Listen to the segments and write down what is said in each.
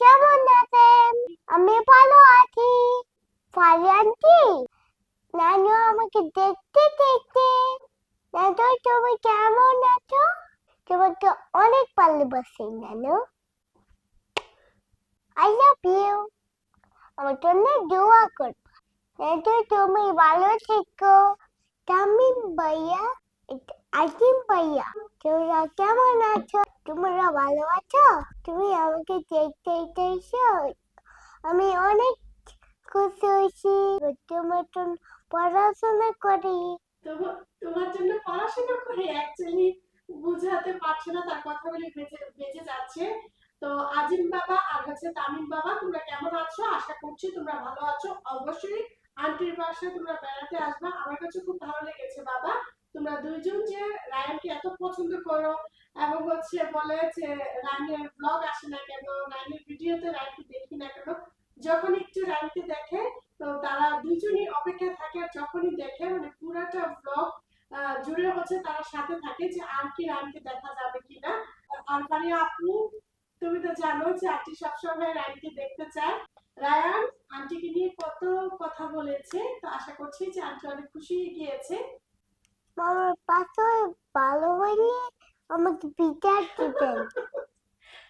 কেমন আছেন? আমি ভালো আছি। ফালি আন্টি নানু আমাকে দেখতে দেখতে, নানু, তুমি কেমন আছো? তোমাকে অনেক ভালোবাসি, নানু। আই লাভ ইউ আমার জন্য দোয়া করবা। নানু, তুমি ভালো থেকো। তামিম ভাইয়া আজিম ভাইয়া, তোমরা কেমন আছো? তোমরা ভালো আছো? তুমি আমাকে দেখতে এসেছ? আমি অনেক খুশি হয়েছি। তোমার পড়াশোনা করি। তোমার জন্য পড়াশোনা করে অ্যাকচুয়ালি বুঝাতে পারছে না, তার কথাগুলি বেঁচে বেঁচে যাচ্ছে। তো আজিম বাবা আর হচ্ছে তামিম বাবা, তোমরা কেমন আছো? আশা করছি তোমরা ভালো আছো। অবশ্যই আন্টির বাসায় তোমরা বেড়াতে আসবা। আমার কাছে খুব ভালো লেগেছে বাবা। তোমরা দুইজন যে রায়ানকে এত পছন্দ করো এবং হচ্ছে বলে যে রায়ানের ব্লগ আসে না কেন, রায়ানের ভিডিওতে রায়ানকে দেখি না কেন, যখন একটু রায়ানকে দেখে, তো তারা দুজনই অপেক্ষা থাকে আর যখনই দেখে মানে পুরাটা ব্লগ জুড়ে হচ্ছে তারা সাথে থাকে যে আর কি রানকে দেখা যাবে কিনা। আর মানে আপু, তুমি তো জানো যে আন্টি সবসময় রায়নকে দেখতে চায়। রায়ান, আন্টিকে নিয়ে কত কথা বলেছে, তো আশা করছি যে আন্টি অনেক খুশি গিয়েছে। আমার পাশে ভালো হইলে আমাকে বিচার দিবেন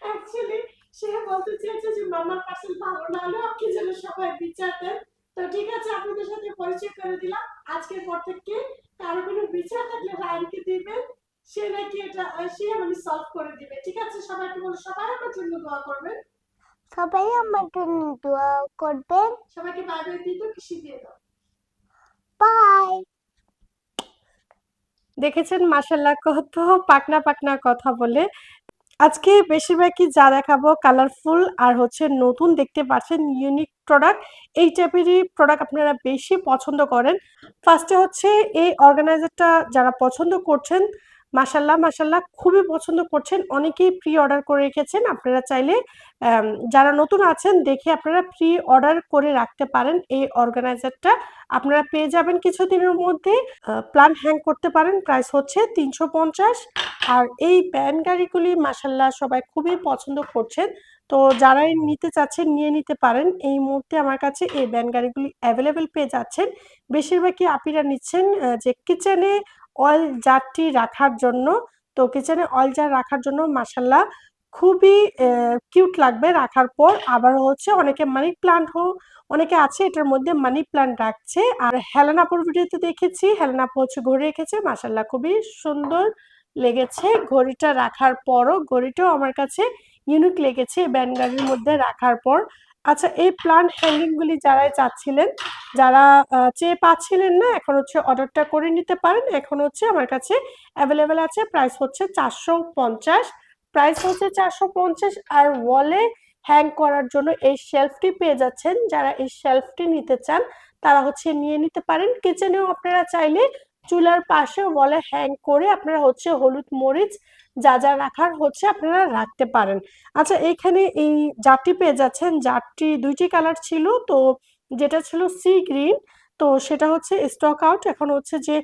অ্যাকচুয়ালি সে বলতে চেয়েছে যে মামার পাশে ভালো না হলেও আপনি যেন সবাই বিচার দেন। তো ঠিক আছে আপনাদের সাথে পরিচয় করে দিলাম। আজকের পর থেকে কারও কোনো বিচার থাকলে রায়নকে দিবেন। সে নাকি এটা সে মানে সলভ করে দিবে। ঠিক আছে সবাইকে বলে সবাই আমার জন্য দোয়া করবেন। সবাই আমার জন্য দোয়া করবেন। সবাইকে বাই বাই দিয়ে দাও কৃষি দিয়ে দাও। বাই। দেখেছেন? মাসাল্লাহ কত পাকনা পাকনা কথা বলে। আজকে বেশিরভাগই যা দেখাবো কালারফুল আর হচ্ছে নতুন দেখতে পাচ্ছেন ইউনিক প্রোডাক্ট এই টাইপেরই প্রোডাক্ট আপনারা বেশি পছন্দ করেন। ফার্স্টে হচ্ছে এই অর্গানাইজারটা যারা পছন্দ করছেন মাসাল্লাহ মাসাল্লাহ খুবই পছন্দ করছেন। অনেকেই প্রি অর্ডার করে রেখেছেন। আপনারা চাইলে যারা নতুন আছেন, দেখে আপনারা প্রি অর্ডার করে রাখতে পারেন। এই অর্গানাইজারটা আপনারা পেয়ে যাবেন কিছুদিনের মধ্যে। প্ল্যান হ্যাং করতে পারেন। প্রাইস হচ্ছে তিনশো পঞ্চাশ। আর এই ব্যান গাড়িগুলি মাসাল্লাহ সবাই খুবই পছন্দ করছেন। তো যারাই নিতে চাচ্ছেন, নিয়ে নিতে পারেন। এই মুহূর্তে আমার কাছে এই ব্যান গাড়িগুলি অ্যাভেলেবেল পেয়ে যাচ্ছেন। বেশিরভাগই আপিরা নিচ্ছেন যে কিচেনে অয়েল জারটি রাখার জন্য, তো কিচেনে অয়েল জার রাখার জন্য মাসাল্লাহ খুবই কিউট লাগবে রাখার পর। আবার হচ্ছে অনেকে মানি প্লান্ট হোক অনেকে আছে এটার মধ্যে মানি প্লান্ট রাখছে। আর হেলেন আপুর ভিডিওতে দেখেছি, হেলেন আপু হচ্ছে ঘড়ি রেখেছে মাসাল্লাহ খুবই সুন্দর লেগেছে। ঘড়িটা রাখার পরও, ঘড়িটাও আমার কাছে ইউনিক লেগেছে ব্যান গাড়ির মধ্যে রাখার পর। আচ্ছা এই প্লান্ট হ্যাঙ্গিং গুলি যারাই চাচ্ছিলেন, যারা চেয়ে পাচ্ছিলেন না, এখন হচ্ছে অর্ডারটা করে নিতে পারেন। এখন হচ্ছে আমার কাছে অ্যাভেলেবেল আছে প্রাইস হচ্ছে চারশো পঞ্চাশ। প্রাইস হচ্ছে চারশো পঞ্চাশ আর ওয়ালে হ্যাং করার জন্য এই শেলফটি পেয়ে যাচ্ছেন। যারা এই শেলফটি নিতে চান, তারা হচ্ছে নিয়ে নিতে পারেন। কিচেনেও আপনারা চাইলে চুলার পাশে ওয়ালে হ্যাং করে আপনারা হচ্ছে হলুদ মরিচ, যা যা রাখার হচ্ছে আপনারা রাখতে পারেন। আচ্ছা এইখানে এই জারটি পেয়ে যাচ্ছেন। জারটি দুইটি কালার ছিল, তো যেটা ছিল সি গ্রিন তো সেটা হচ্ছে স্টক আউট এখন হচ্ছে যে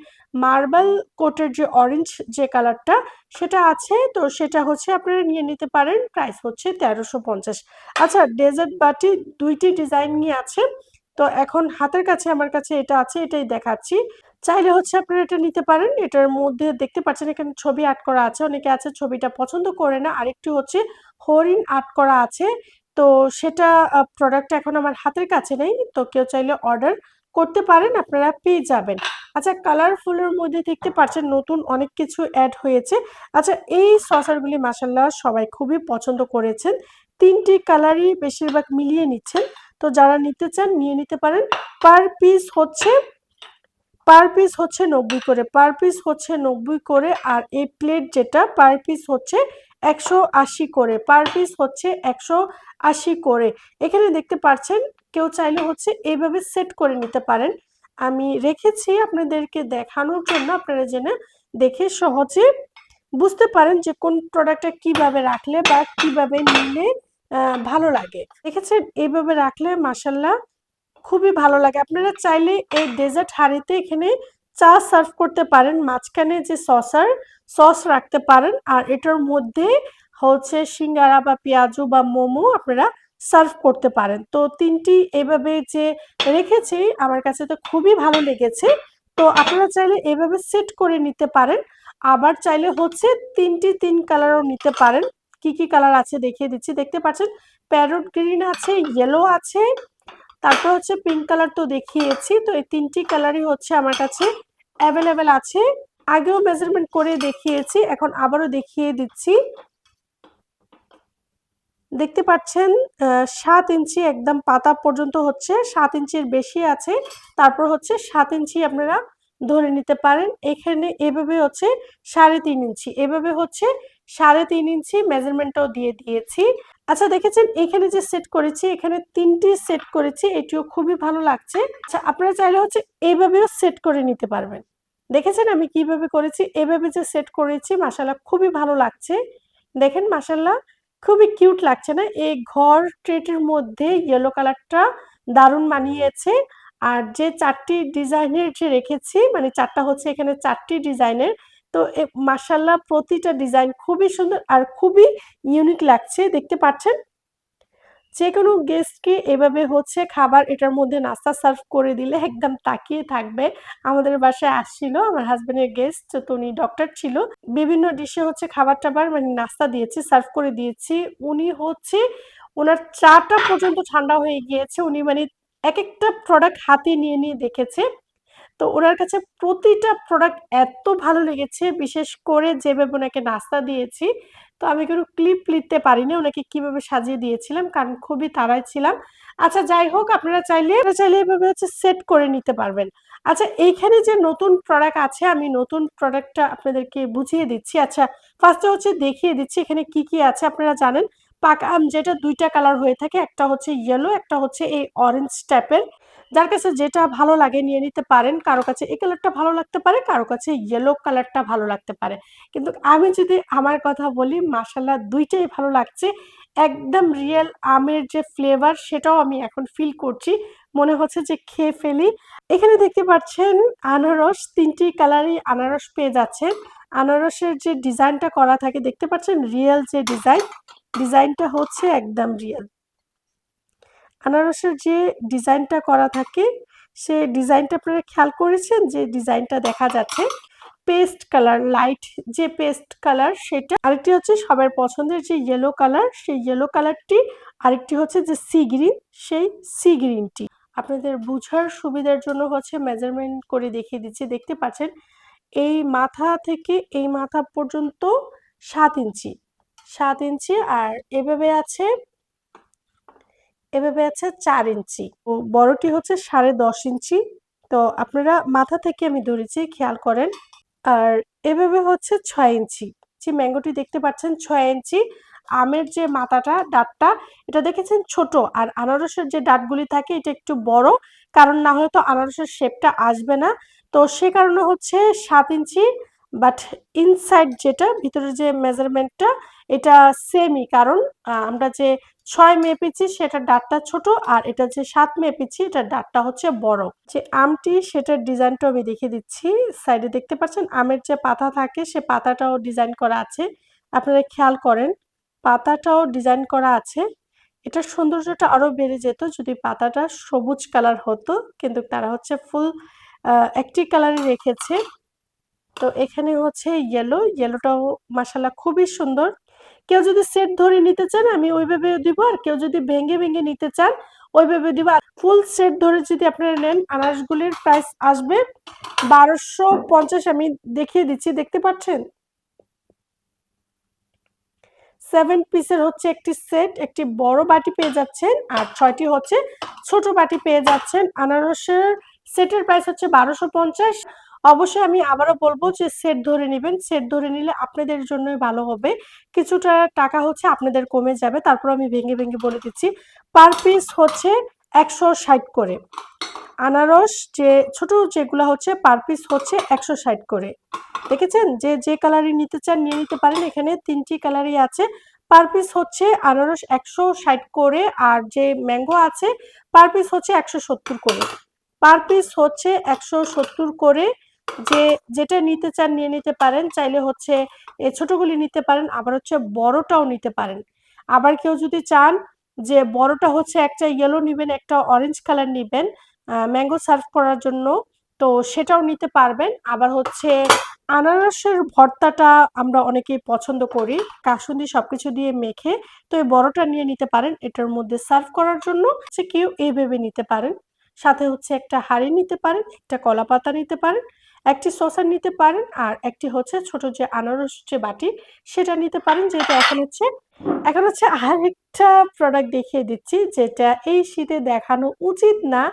মার্বেল কোটের যে অরেঞ্জ যে কালারটা সেটা আছে, তো সেটা হচ্ছে আপনারা নিয়ে নিতে পারেন। প্রাইস হচ্ছে তেরোশো পঞ্চাশ। আচ্ছা ডেজার্ট বাটি দুইটি ডিজাইন নিয়ে আছে, তো এখন হাতের কাছে, আমার কাছে এটা আছে, এটাই দেখাচ্ছি। চাইলে হচ্ছে আপনারা এটা নিতে পারেন। এটার মধ্যে দেখতে পাচ্ছেন এখানে ছবি আর্ট করা আছে। অনেকে আছে ছবিটা পছন্দ করে না। আরেকটি হচ্ছে হরিণ আর্ট করা আছে। তো সেটা প্রোডাক্ট এখন আমার হাতের কাছে নেই। তো কেউ চাইলে অর্ডার করতে পারেন, আপনারা পেয়ে যাবেন। আচ্ছা কালারফুলের মধ্যে দেখতে পাচ্ছেন নতুন অনেক কিছু অ্যাড হয়েছে। আচ্ছা এই সসারগুলি মাসাল্লাহ সবাই খুবই পছন্দ করেছেন। তিনটি কালারই বেশিরভাগ মিলিয়ে নিচ্ছেন। তো যারা নিতে চান, নিয়ে নিতে পারেন। পার পিস হচ্ছে পার পিস হচ্ছে নব্বই করে পার পিস হচ্ছে নব্বই করে আর এই প্লেট যেটা পার পিস হচ্ছে একশো আশি করে পার পিস হচ্ছে একশো আশি করে। এখানে দেখতে পাচ্ছেন, কেউ চাইলে হচ্ছে এইভাবে সেট করে নিতে পারেন। আমি রেখেছি আপনাদেরকে দেখানোর জন্য, আপনারা যেন দেখে সহজে বুঝতে পারেন যে কোন প্রোডাক্টটা কীভাবে রাখলে বা কীভাবে নিলে ভালো লাগে। দেখেছেন? এইভাবে রাখলে মাসাল্লাহ খুবই ভালো লাগে। আপনারা চাইলে এই ডেজার্ট হাঁড়িতে এখানে চা সার্ভ করতে পারেন। মাঝখানে যে সসার সস রাখতে পারেন। আর এটার মধ্যে হচ্ছে সিঙ্গারা বা পেঁয়াজু বা মোমো আপনারা সার্ভ করতে পারেন। তো তিনটি এভাবে যে রেখেছি, আমার কাছে তো খুবই ভালো লেগেছে। তো আপনারা চাইলে এভাবে সেট করে নিতে পারেন। আবার চাইলে হচ্ছে তিনটি তিন কালারও নিতে পারেন। কি কি কালার আছে দেখিয়ে দিচ্ছি। দেখতে পাচ্ছেন প্যারট গ্রিন আছে ইয়েলো আছে তারপর হচ্ছে পিঙ্ক কালার তো দেখিয়েছি, তো এই তিনটি কালারই হচ্ছে আমার কাছে অ্যাভেলেবেল আছে। আগেও মেজারমেন্ট করে দেখিয়েছি, এখন আবারও দেখিয়ে দিচ্ছি। দেখতে পাচ্ছেন সাত ইঞ্চি একদম পাতা পর্যন্ত হচ্ছে, সাত ইঞ্চির বেশি আছে। তারপর হচ্ছে সাত ইঞ্চি আপনারা ধরে নিতে পারেন, এখানে এভাবে হচ্ছে সাড়ে তিন ইঞ্চি, এভাবে হচ্ছে সাড়ে তিন ইঞ্চি মেজারমেন্টটাও দিয়ে দিয়েছি। আচ্ছা দেখেছেন? এখানে যে সেট করেছি, এখানে তিনটি সেট করেছি, এটিও খুবই ভালো লাগছে। আচ্ছা আপনারা চাইলে হচ্ছে এইভাবেও সেট করে নিতে পারবেন। দেখেছেন আমি কীভাবে করেছি? এভাবে যে সেট করেছি মাসাল্লাহ খুবই ভালো লাগছে। দেখেন মাসাল্লাহ খুবই কিউট লাগছে না? এই ঘর ট্রেটের মধ্যে ইয়েলো কালারটা দারুণ মানিয়েছে। আর যে চারটি ডিজাইনের যে রেখেছি মানে চারটা হচ্ছে এখানে চারটি ডিজাইনের তো মাসাল্লাহ প্রতিটা ডিজাইন খুবই সুন্দর আর খুবই ইউনিক লাগছে, দেখতে পাচ্ছেন? যে কোনো গেস্টকে এভাবে হচ্ছে খাবার এটার মধ্যে নাস্তা সার্ভ করে দিলে একদম তাকিয়ে থাকবে। আমাদের বাসায় আসছিল, আমার হাজব্যান্ডের গেস্ট তো উনি ডক্টর ছিল। বিভিন্ন ডিশে হচ্ছে খাবার টাবার মানে নাস্তা দিয়েছি সার্ভ করে দিয়েছি। উনি হচ্ছে, ওনার চাটা পর্যন্ত ঠান্ডা হয়ে গিয়েছে। উনি মানে এক একটা প্রোডাক্ট হাতে নিয়ে নিয়ে দেখেছে। তো ওনার কাছে প্রতিটা প্রোডাক্ট এত ভালো লেগেছে, বিশেষ করে যেভাবে ওনাকে নাস্তা দিয়েছি। তো আমি কোনো ক্লিপ নিতে পারিনি, ওনাকে কীভাবে সাজিয়ে দিয়েছিলাম, কারণ খুবই তাড়ায় ছিলাম। আচ্ছা যাই হোক, আপনারা চাইলে চাইলে এভাবে হচ্ছে সেট করে নিতে পারবেন। আচ্ছা এইখানে যে নতুন প্রোডাক্ট আছে, আমি নতুন প্রোডাক্টটা আপনাদেরকে বুঝিয়ে দিচ্ছি। আচ্ছা ফার্স্টে হচ্ছে দেখিয়ে দিচ্ছি, এখানে কি কি আছে আপনারা জানেন? পাকা আম যেটা দুইটা কালার হয়ে থাকে, একটা হচ্ছে ইয়েলো একটা হচ্ছে এই অরেঞ্জ টাইপের যার কাছে যেটা ভালো লাগে নিয়ে নিতে পারেন, কারও কাছে এই কালারটা ভালো লাগতে পারে, কারও কাছে ইয়েলো কালারটা ভালো লাগতে পারে। কিন্তু আমি যদি আমার কথা বলি মাসাল্লাহ দুইটাই ভালো লাগছে। একদম রিয়েল আমের যে ফ্লেভার সেটাও আমি এখন ফিল করছি। মনে হচ্ছে যে খেয়ে ফেলি। এখানে দেখতে পাচ্ছেন আনারস, তিনটি কালারই আনারস পেয়ে যাচ্ছেন। আনারসের যে ডিজাইনটা করা থাকে, দেখতে পাচ্ছেন রিয়েল যে ডিজাইন ডিজাইনটা হচ্ছে একদম রিয়েল আনারসের যে ডিজাইনটা করা থাকে সে ডিজাইনটা আপনারা খেয়াল করেছেন যে ডিজাইনটা দেখা যাচ্ছে? পেস্ট কালার, লাইট যে পেস্ট কালার সেটা, আরেকটি হচ্ছে সবার পছন্দের যে ইয়েলো কালার, সেই ইয়েলো কালারটি, আরেকটি হচ্ছে যে সি গ্রিন, সেই সি গ্রিনটি। আপনাদের বুঝার সুবিধার জন্য হচ্ছে মেজারমেন্ট করে দেখিয়ে দিচ্ছি। দেখতে পাচ্ছেন, এই মাথা থেকে এই মাথা পর্যন্ত সাত ইঞ্চি সাত ইঞ্চি, আর এভাবে আছে এভাবে আছে চার ইঞ্চি। বড়টি হচ্ছে সাড়ে দশ ইঞ্চি। তো আপনারা মাথা থেকে আমি ধরেছি, খেয়াল করেন। আর এভাবে হচ্ছে ছয় ইঞ্চি। যে ম্যাঙ্গোটি দেখতে পাচ্ছেন, ছয় ইঞ্চি। আমের যে মাথাটা ডাটটা এটা দেখেছেন ছোট। আর আনারসের যে ডাটগুলি থাকে, এটা একটু বড়। কারণ না হলে তো আনারসের শেপটা আসবে না। তো সে কারণে হচ্ছে সাত ইঞ্চি। বাট ইনসাইড যেটা ভিতরে যে মেজারমেন্টটা এটা সেমই কারণ আমরা যে ছয় মেপেছি সেটা ডাটটা ছোট আর এটা যে সাত মেপেছি এটা ডাটটা হচ্ছে বড়। যে আমটি, সেটার ডিজাইনটা আমি দেখিয়ে দিচ্ছি। সাইডে দেখতে পাচ্ছেন, আমের যে পাতা থাকে, সে পাতাটাও ডিজাইন করা আছে। আপনারা খেয়াল করেন, পাতাটাও ডিজাইন করা আছে। এটার সৌন্দর্যটা আরও বেড়ে যেত যদি পাতাটা সবুজ কালার হতো, কিন্তু তারা হচ্ছে ফুল একটি কালারে রেখেছে। তো এখানে হচ্ছে ইয়েলো ইয়েলোটাও মাসাল্লাহ খুবই সুন্দর। কেউ যদি সেট ধরে নিতে চান, আমি ওইভাবে দিব। আর কেউ যদি ভেঙে ভেঙে নিতে চান, ওইভাবে দিব। আর ফুল সেট ধরে যদি আপনারা নেন আনারসগুলির প্রাইস আসবে বারোশো পঞ্চাশ। আমি দেখিয়ে দিচ্ছি, দেখতে পাচ্ছেন? সেভেন পিসের হচ্ছে একটি সেট একটি বড় বাটি পেয়ে যাচ্ছেন আর ছয়টি হচ্ছে ছোট বাটি পেয়ে যাচ্ছেন। আনারসের সেটের প্রাইস হচ্ছে বারোশো পঞ্চাশ। অবশ্যই আমি আবারও বলব যে সেট ধরে নেবেন। সেট ধরে নিলে আপনাদের জন্যই ভালো হবে। কিছুটা টাকা হচ্ছে আপনাদের কমে যাবে। তারপর আমি ভেঙে ভেঙে বলে দিচ্ছি। পার পিস হচ্ছে একশো ষাট করে। আনারস যে, ছোট যেগুলো হচ্ছে পার পিস হচ্ছে একশো ষাট করে। দেখেছেন? যে যে কালারই নিতে চান নিয়ে নিতে পারেন। এখানে তিনটি কালারই আছে। পার পিস হচ্ছে আনারস একশো ষাট করে আর যে ম্যাঙ্গো আছে পার পিস হচ্ছে একশো সত্তর করে। পার পিস হচ্ছে একশো সত্তর করে। যে যেটা নিতে চান নিয়ে নিতে পারেন, চাইলে হচ্ছে ছোটগুলি নিতে পারেন, আবার হচ্ছে বড়টাও নিতে পারেন। আবার কেউ যদি চান যে বড়টা হচ্ছে একটা ইয়েলো নিবেন, একটা অরেঞ্জ কালার নিবেন ম্যাঙ্গো সার্ভ করার জন্য, তো সেটাও নিতে পারবেন। আবার হচ্ছে আনারসের ভর্তাটা আমরা অনেকেই পছন্দ করি, কাসুন্দি সবকিছু দিয়ে মেখে, তো এই বড়টা নিয়ে নিতে পারেন। এটার মধ্যে সার্ভ করার জন্য হচ্ছে কেউ এইভাবে নিতে পারেন। সাথে হচ্ছে একটা হাঁড়ি নিতে পারেন, একটা কলা পাতা নিতে পারেন। একটি সসার নিতে পারেন আর একটি হচ্ছে ছোট যে আনারস যে বাটি, সেটা নিতে পারেন, যেটা এখন হচ্ছে এখন হচ্ছে আরেকটা প্রোডাক্ট দেখিয়ে দিচ্ছি, যেটা এই শীতে দেখানো উচিত না,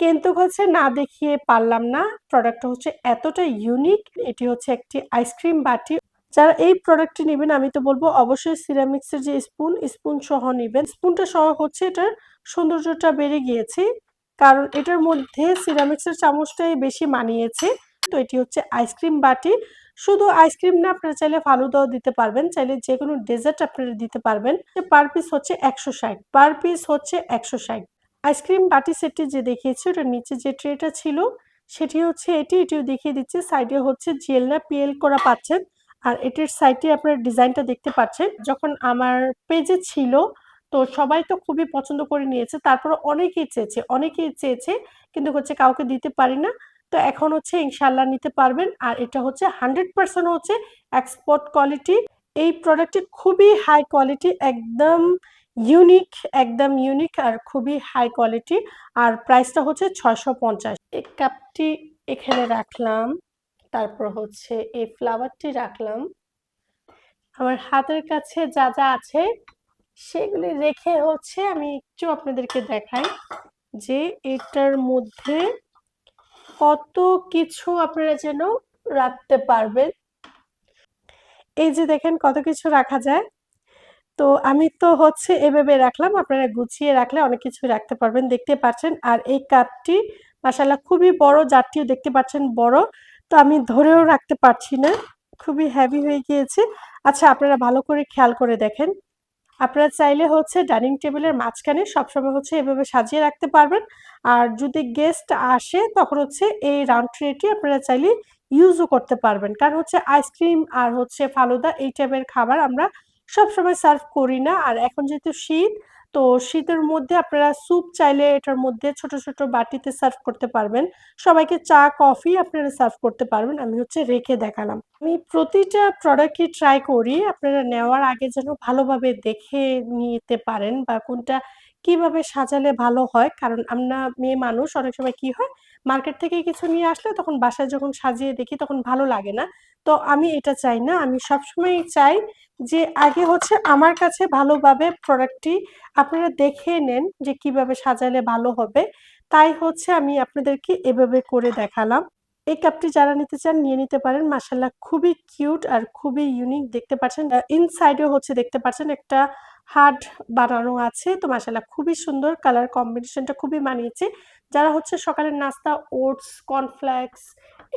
কিন্তু হচ্ছে না দেখিয়ে পারলাম না। প্রোডাক্টটা হচ্ছে এতটা ইউনিক এটি হচ্ছে একটি আইসক্রিম বাটি। যারা এই প্রোডাক্টটি নেবেন, আমি তো বলব অবশ্যই সিরামিক্সের যে স্পুন স্পুন সহ নেবেন। স্পুনটা সহ হচ্ছে এটার সৌন্দর্যটা বেড়ে গিয়েছে, কারণ এটার মধ্যে সিরামিক্সের চামচটাই বেশি মানিয়েছে। তো এটি হচ্ছে আইসক্রিম বাটি। শুধু আইসক্রিম না, আপনারা চাইলে ফালুদাও দিতে পারবেন, চাইলে যে কোনো ডেজার্ট আপনারা দিতে পারবেন। পার পিস হচ্ছে একশো ষাট, পার পিস হচ্ছে একশো ষাট। আইসক্রিম বাটি সেটটি যে দেখিয়েছি, ওটার নিচে যে ট্রেটা ছিল, সেটি হচ্ছে এটি, এটিও দেখিয়ে দিচ্ছে। সাইডে হচ্ছে জেল না পিএল করা পাচ্ছেন, আর এটির সাইডে আপনার ডিজাইনটা দেখতে পাচ্ছেন। যখন আমার পেজে ছিল, তো সবাই তো খুবই পছন্দ করে নিয়েছে তারপর অনেকেই চেয়েছে অনেকেই চেয়েছে, কিন্তু হচ্ছে কাউকে দিতে পারি না। তো এখন হচ্ছে ইনশাল্লাহ নিতে পারবেন। আর এটা হচ্ছে হান্ড্রেড পার্সেন্ট হচ্ছে এক্সপোর্ট কোয়ালিটি এই প্রোডাক্টটি খুবই হাই কোয়ালিটি একদম ইউনিক একদম ইউনিক আর খুবই হাই কোয়ালিটি আর প্রাইসটা হচ্ছে ছয়শো পঞ্চাশ। এই কাপটি এখানে রাখলাম। তারপর হচ্ছে এই ফ্লাওয়ারটি রাখলাম। আমার হাতের কাছে যা যা আছে, সেগুলি রেখে হচ্ছে আমি একটু আপনাদেরকে দেখাই যে এটার মধ্যে কত কিছু আপনারা যেন রাখতে পারবেন। এই যে দেখেন কত কিছু রাখা যায়। তো আমি তো হচ্ছে এভাবে রাখলাম, আপনারা গুছিয়ে রাখলে অনেক কিছু রাখতে পারবেন, দেখতে পাচ্ছেন। আর এই কাপটি মাসাল্লাহ খুবই বড় জারটিও দেখতে পাচ্ছেন বড়। তো আমি ধরেও রাখতে পারছি না, খুবই হ্যাভি হয়ে গিয়েছে। আচ্ছা আপনারা ভালো করে খেয়াল করে দেখেন। আপনারা চাইলে হচ্ছে ডাইনিং টেবিলের মাঝখানে সবসময় হচ্ছে এভাবে সাজিয়ে রাখতে পারবেন। আর যদি গেস্ট আসে, তখন হচ্ছে এই রাউন্ড ট্রেটি আপনারা চাইলে ইউজও করতে পারবেন। কারণ হচ্ছে আইসক্রিম আর হচ্ছে ফালুদা এই টাইপের খাবার আমরা সবসময় সার্ভ করি না। আর এখন যেহেতু শীত তো শীতের মধ্যে আপনারা স্যুপ চাইলে এটার মধ্যে ছোট ছোট বাটিতে সার্ভ করতে পারবেন। সবাইকে চা কফি আপনারা সার্ভ করতে পারবেন। আমি হচ্ছে রেখে দেখালাম। আমি প্রতিটা প্রোডাক্টই ট্রাই করি। আপনারা নেওয়ার আগে যেন ভালোভাবে দেখে নিতে পারেন বা কোনটা কীভাবে সাজালে ভালো হয়। কারণ আমরা মেয়ে মানুষ, অনেক সময় কি হয় মার্কেট থেকে কিছু নিয়ে আসলে তখন বাসায় যখন সাজিয়ে দেখি তখন ভালো লাগে না। তো আমি এটা চাই না। আমি সবসময় চাই যে আগে হচ্ছে আমার কাছে ভালোভাবে প্রোডাক্টটি আপনারা দেখে নেন যে কীভাবে সাজালে ভালো হবে। তাই হচ্ছে আমি আপনাদেরকে এভাবে করে দেখালাম। এই কাপটি যারা নিতে চান নিয়ে নিতে পারেন। মাসাল্লাহ খুবই কিউট আর খুবই ইউনিক দেখতে পাচ্ছেন। ইনসাইডেও হচ্ছে দেখতে পাচ্ছেন একটা হার্ট বানানো আছে। তো মাসাল্লাহ খুবই সুন্দর। কালার কম্বিনেশনটা খুবই মানিয়েছে। যারা হচ্ছে সকালের নাস্তা, ওটস, কর্নফ্লেক্স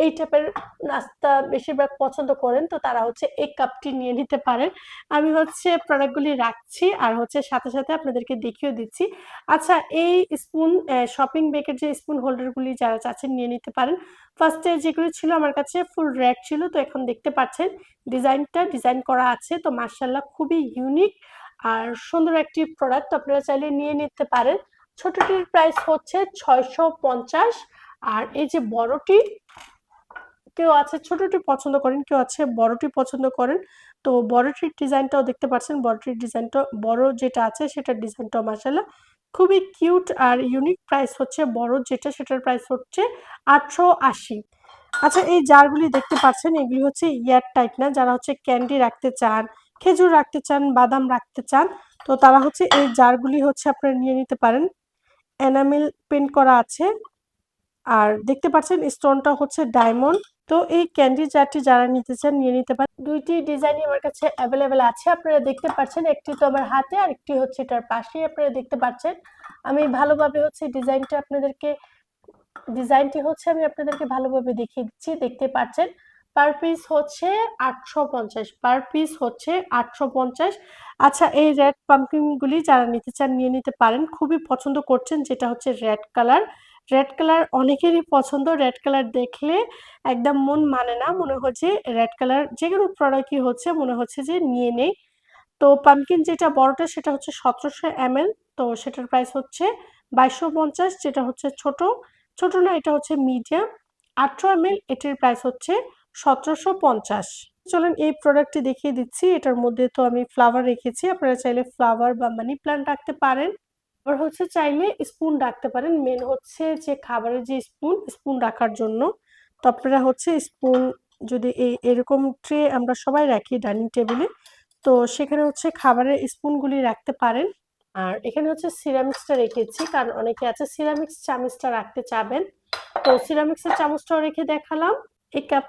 এই টাইপের নাস্তা বেশিরভাগ পছন্দ করেন, তো তারা হচ্ছে এই কাপটি নিয়ে নিতে পারেন। আমি হচ্ছে প্রোডাক্টগুলি রাখছি আর হচ্ছে সাথে সাথে আপনাদেরকে দেখিয়ে দিচ্ছি। আচ্ছা এই স্পুন শপিং ব্যাগের যে স্পুন হোল্ডারগুলি যারা চাচ্ছেন নিয়ে নিতে পারেন। ফার্স্টে যেগুলো ছিল আমার কাছে ফুল রেড ছিল, তো এখন দেখতে পাচ্ছেন ডিজাইনটা ডিজাইন করা আছে, তো মার্শাল্লাহ খুবই ইউনিক আর সুন্দর একটি প্রোডাক্ট আপনারা চাইলে নিয়ে নিতে পারেন। ছোটটির প্রাইস হচ্ছে ছয়শো পঞ্চাশ। আর এই যে বড়টি, কেউ আছে, ছোটটি পছন্দ করেন, কেউ আছে, বড়টি পছন্দ করেন। তো বড়টির ডিজাইনটাও দেখতে পাচ্ছেন, বড়টির ডিজাইনটা, বড় যেটা আছে সেটার ডিজাইনটাও মাসাল্লাহ খুবই কিউট আর ইউনিক প্রাইস হচ্ছে, বড় যেটা সেটার প্রাইস হচ্ছে আটশো আশি। আচ্ছা এই জারগুলি দেখতে পাচ্ছেন, এগুলি হচ্ছে ইয়ার টাইট না, যারা হচ্ছে ক্যান্ডি রাখতে চান, খেজুর রাখতে চান, বাদাম রাখতে চান, তো তারা হচ্ছে এই জারগুলি হচ্ছে আপনারা নিয়ে নিতে পারেন। এনামেল পেন্ট করা আছে। আর দেখতে পাচ্ছেন স্টোনটা হচ্ছে ডায়মন্ড তো এই ক্যান্ডি জারটি যারা নিতে চান, নিয়ে নিতে পারেন। দুইটি ডিজাইনই আমার কাছে অ্যাভেলেবেল আছে। আপনারা দেখতে পাচ্ছেন একটি তো আমার হাতে আর একটি হচ্ছে এটার পাশেই আপনারা দেখতে পাচ্ছেন। আমি ভালোভাবে হচ্ছে ডিজাইনটা আপনাদেরকে ডিজাইনটি হচ্ছে আমি আপনাদেরকে ভালোভাবে দেখিয়ে দিচ্ছি। দেখতে পাচ্ছেন পার পিস হচ্ছে আটশো পঞ্চাশ পার পিস হচ্ছে আটশো পঞ্চাশ। আচ্ছা এই রেড পাম্পকিনগুলি যারা নিতে চান নিয়ে নিতে পারেন। খুবই পছন্দ করছেন, যেটা হচ্ছে রেড কালার রেড কালার অনেকেরই পছন্দ। রেড কালার দেখলে একদম মন মানে না। মনে হচ্ছে রেড কালার যে কোনো প্রোডাক্টই হচ্ছে, মনে হচ্ছে যে নিয়ে নেই। তো পামকিন যেটা বড়টা, সেটা হচ্ছে সতেরোশো এম তো সেটার প্রাইস হচ্ছে বাইশশো পঞ্চাশ, যেটা হচ্ছে ছোট। ছোট না, এটা হচ্ছে মিডিয়াম আঠারো এম এটির প্রাইস হচ্ছে সতেরোশো পঞ্চাশ। চলেন এই প্রোডাক্টটি দেখিয়ে দিচ্ছি। এটার মধ্যে তো আমি ফ্লাওয়ার রেখেছি। আপনারা চাইলে ফ্লাওয়ার বা মানি প্ল্যান্ট রাখতে পারেন। আবার হচ্ছে চাইলে স্পুন রাখতে পারেন। মেন হচ্ছে যে খাবারের যে স্পুন স্পুন রাখার জন্য। তো আপনারা হচ্ছে স্পুন যদি এই এরকম ট্রে আমরা সবাই রাখি ডাইনিং টেবিলে তো সেখানে হচ্ছে খাবারের স্পুনগুলি রাখতে পারেন। আর এখানে হচ্ছে সিরামিক্সটা রেখেছি, কারণ অনেকে আছে সিরামিক্স চামচটা রাখতে চাবেন। তো সিরামিক্সের চামচটাও রেখে দেখালাম। এই কাপ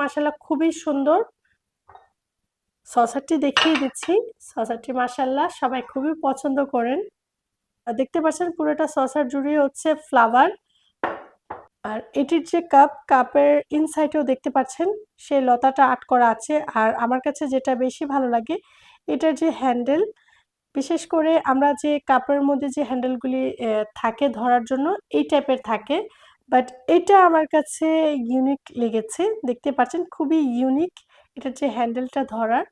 মাসাল্লাহ খুবই সুন্দর। সসারটি দেখিয়ে দিচ্ছি। সসারটি মাসাল্লাহ সবাই খুবই পছন্দ করেন। আর দেখতে পাচ্ছেন পুরোটা সসার জুড়ে হচ্ছে ফ্লাওয়ার। আর এটির যে কাপ, কাপের ইনসাইডেও দেখতে পাচ্ছেন, সেই লতাটা আর্ট করা আছে। আর আমার কাছে যেটা বেশি ভালো লাগে, এটার যে হ্যান্ডেল বিশেষ করে আমরা যে কাপের মধ্যে যে হ্যান্ডেলগুলি থাকে ধরার জন্য, এই টাইপের থাকে। বাট এটা আমার কাছে ইউনিক লেগেছে। দেখতে পাচ্ছেন খুবই ইউনিক এটার যে হ্যান্ডেলটা ধরার।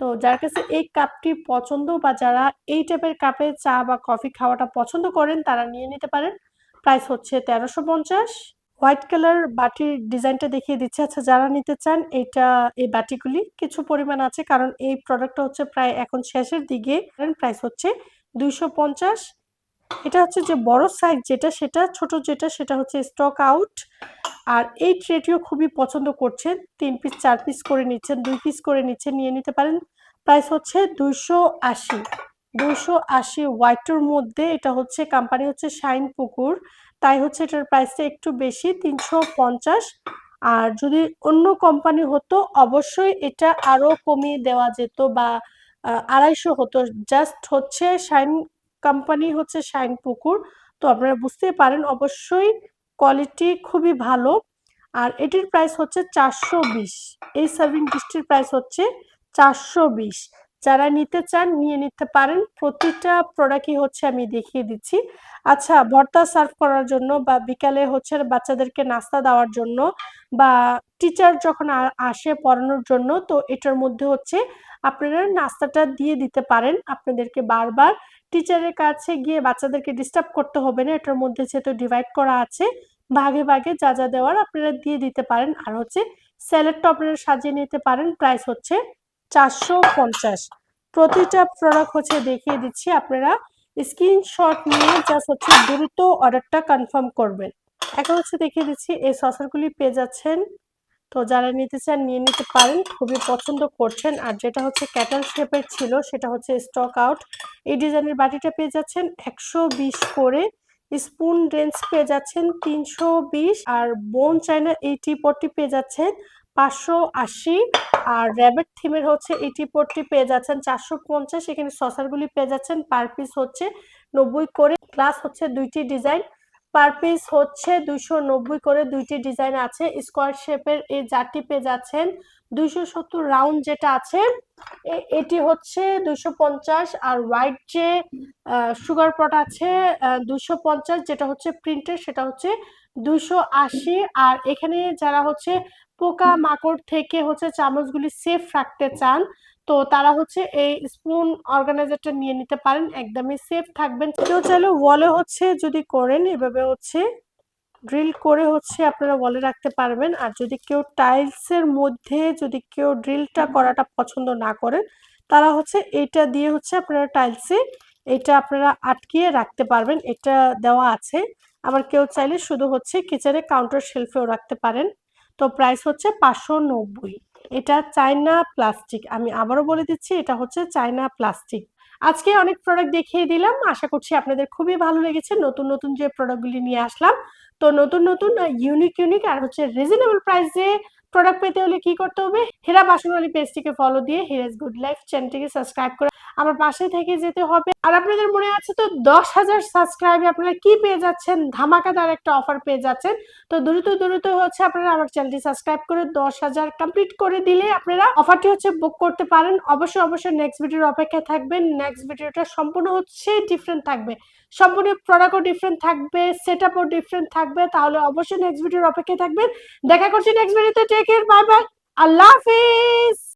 তো যার কাছে এই কাপটি পছন্দ বা যারা এই টাইপের কাপে চা বা কফি খাওয়াটা পছন্দ করেন, তারা নিয়ে নিতে পারেন। প্রাইস হচ্ছে তেরোশো পঞ্চাশ। হোয়াইট কালার বাটির ডিজাইনটা দেখিয়ে দিচ্ছি। আচ্ছা যারা নিতে চান এটা, এই বাটিগুলি কিছু পরিমাণ আছে কারণ এই প্রোডাক্টটা হচ্ছে প্রায় এখন শেষের দিকে। প্রাইস হচ্ছে দুইশো পঞ্চাশ। এটা হচ্ছে যে বড় সাইজ যেটা সেটা, ছোট যেটা সেটা হচ্ছে স্টক আউট আর এই ট্রেটিও খুবই পছন্দ করছেন। তিন পিস চার পিস করে নিচ্ছেন, দুই পিস করে নিচ্ছেন, নিয়ে নিতে পারেন। প্রাইস হচ্ছে দুইশো আশি। দুইশো আশি হোয়াইটের মধ্যে এটা হচ্ছে কোম্পানি হচ্ছে শাইন পুকুর। তাই হচ্ছে এটার প্রাইসটা একটু বেশি, তিনশো পঞ্চাশ। আর যদি অন্য কোম্পানি হতো, অবশ্যই এটা আরও কমিয়ে দেওয়া যেত বা আড়াইশো হতো। জাস্ট হচ্ছে শাইন কোম্পানি হচ্ছে শাইন পুকুর তো আপনারা বুঝতে পারেন, অবশ্যই কোয়ালিটি খুবই ভালো। আর এটির প্রাইস হচ্ছে চারশো বিশ। এই সার্ভিং ডিশটির প্রাইস হচ্ছে চারশো বিশ। যারা নিতে চান, নিয়ে নিতে পারেন। প্রতিটা প্রোডাক্টই হচ্ছে আমি দেখিয়ে দিচ্ছি। আচ্ছা ভর্তা সার্ভ করার জন্য বা বিকালে হচ্ছে বাচ্চাদেরকে নাস্তা দেওয়ার জন্য বা টিচার যখন আসে পড়ানোর জন্য, তো এটার মধ্যে হচ্ছে আপনারা নাস্তাটা দিয়ে দিতে পারেন। আপনাদেরকে বারবার টিচারের কাছে গিয়ে বাচ্চাদেরকে ডিস্টার্ব করতে হবে না। এটার মধ্যে যেহেতু ডিভাইড করা আছে, ভাগে ভাগে যা যা দেওয়ার আপনারা দিয়ে দিতে পারেন। আর হচ্ছে স্যালাডটা আপনারা সাজিয়ে নিতে পারেন। প্রাইস হচ্ছে চারশো পঞ্চাশ। প্রতিটা প্রোডাক্ট হচ্ছে দেখিয়ে দিচ্ছি আপনারা। স্ক্রিনশট নিয়ে জাস্ট হচ্ছে দ্রুত অর্ডারটা কনফার্ম করবেন। এখন হচ্ছে দেখিয়ে দিচ্ছি এই সসারগুলি পেয়ে যাচ্ছেন। তো যারা নিতে চান, নিয়ে নিতে পারেন। খুবই পছন্দ করছেন। আর যেটা হচ্ছে ক্যাটাল শেপের ছিল, সেটা হচ্ছে স্টক আউট এই ডিজাইনের বাটিটা পেয়ে যাচ্ছেন একশো বিশ করে। স্পুন রেঞ্জ পেয়ে যাচ্ছেন তিনশো বিশ। আর বোন চাইনা এই টিপটটি পেয়ে যাচ্ছেন পাঁচশো আশি। আর র্যাবেট থিমের হচ্ছে এই টিপটটি পেয়ে যাচ্ছেন চারশো পঞ্চাশ। এখানে সসারগুলি পেয়ে যাচ্ছেন। পার পিস হচ্ছে নব্বই করে। গ্লাস হচ্ছে দুইটি ডিজাইন পার পিস হচ্ছে দুইশো নব্বই করে দুইটি ডিজাইন আছে। স্কোয়ার শেপের এই জারটি পেয়ে যাচ্ছেন। দুইশো সত্তর রাউন্ড যেটা আছে এটি হচ্ছে দুইশো পঞ্চাশ। আর হোয়াইট যে সুগার পট আছে দুইশো পঞ্চাশ যেটা হচ্ছে প্রিন্টের সেটা হচ্ছে দুইশো আশি, আর এখানে যারা হচ্ছে পোকা মাকড় থেকে হচ্ছে চামচগুলি সেফ রাখতে চান, তো তারা হচ্ছে এই স্পুন অর্গানাইজারটা নিয়ে নিতে পারেন, একদমই সেফ থাকবেন। কেউ চাইলে ওয়ালে হচ্ছে যদি করেন, এভাবে হচ্ছে ড্রিল করে হচ্ছে আপনারা ওয়ালে রাখতে পারবেন। আর যদি কেউ টাইলসের মধ্যে যদি কেউ ড্রিলটা করাটা পছন্দ না করেন, তারা হচ্ছে এটা দিয়ে হচ্ছে আপনারা টাইলসে এটা আপনারা আটকিয়ে রাখতে পারবেন। এটা দেওয়া আছে। আবার কেউ চাইলে শুধু হচ্ছে কিচেনে কাউন্টার শেলফেও রাখতে পারেন। তো প্রাইস হচ্ছে পাঁচশো নব্বই। এটা চায়না প্লাস্টিক আমি আবারও বলে দিচ্ছি, এটা হচ্ছে চায়না প্লাস্টিক আজকে অনেক প্রোডাক্ট দেখিয়ে দিলাম। আশা করছি আপনাদের খুবই ভালো লেগেছে। নতুন নতুন যে প্রোডাক্টগুলি নিয়ে আসলাম। তো নতুন নতুন ইউনিক ইউনিক আর হচ্ছে রিজনেবল প্রাইস প্রাইসে প্রোডাক্ট পেতে হলে কি করতে হবে? হেরা বাসনওয়ালি পেজটিকে ফলো দিয়ে হিরাজ গুড লাইফ চ্যানেলটিকে সাবস্ক্রাইব করে আমার পাশে থেকে যেতে হবে। আর আপনাদের মনে আছে তো দশ হাজার সাবস্ক্রাইবে আপনারা কি পেয়ে যাচ্ছেন? ধামাকাদার একটা অফার পেয়ে যাচ্ছেন। তো দ্রুত দ্রুত হচ্ছে আপনারা আমার চ্যানেলটি সাবস্ক্রাইব করে দশ হাজার কমপ্লিট করে দিলে আপনারা অফারটি হচ্ছে বুক করতে পারেন। অবশ্যই অবশ্যই নেক্সট ভিডিওর অপেক্ষায় থাকবেন। নেক্সট ভিডিওটা সম্পূর্ণ হচ্ছে ডিফারেন্ট থাকবে। সম্পূর্ণ প্রোডাক্টও ডিফারেন্ট থাকবে সেট আপও ডিফারেন্ট থাকবে। তাহলে অবশ্যই নেক্সট ভিডিওর অপেক্ষায় থাকবেন। দেখা করছি নেক্সট ভিডিওতে টেক কেয়ার বাই বাই আল্লাহ হাফিজ।